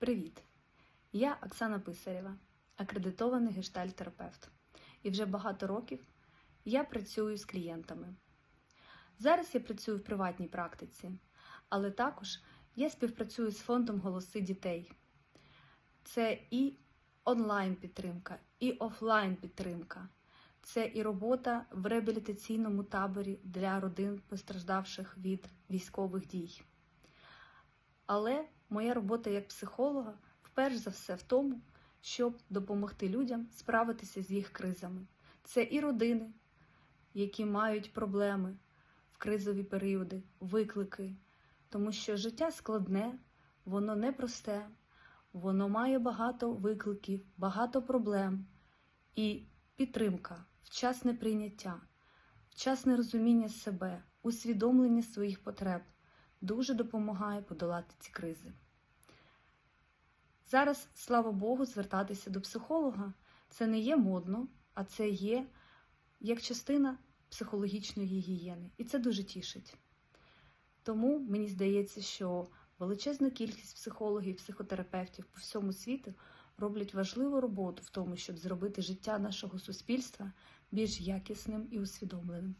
Привіт! Я Оксана Писарєва, акредитований гештальт-терапевт. І вже багато років я працюю з клієнтами. Зараз я працюю в приватній практиці, але також я співпрацюю з фондом Голоси дітей. Це і онлайн-підтримка, і офлайн-підтримка. Це і робота в реабілітаційному таборі для родин, постраждавших від військових дій. Але моя робота як психолога вперше за все в тому, щоб допомогти людям справитися з їх кризами. Це і родини, які мають проблеми в кризові періоди, виклики, тому що життя складне, воно непросте, воно має багато викликів, багато проблем і підтримка, вчасне прийняття, вчасне розуміння себе, усвідомлення своїх потреб дуже допомагає подолати ці кризи. Зараз, слава Богу, звертатися до психолога це не є модно, а це є як частина психологічної гігієни. І це дуже тішить. Тому мені здається, що величезна кількість психологів, психотерапевтів по всьому світу роблять важливу роботу в тому, щоб зробити життя нашого суспільства більш якісним і усвідомленим.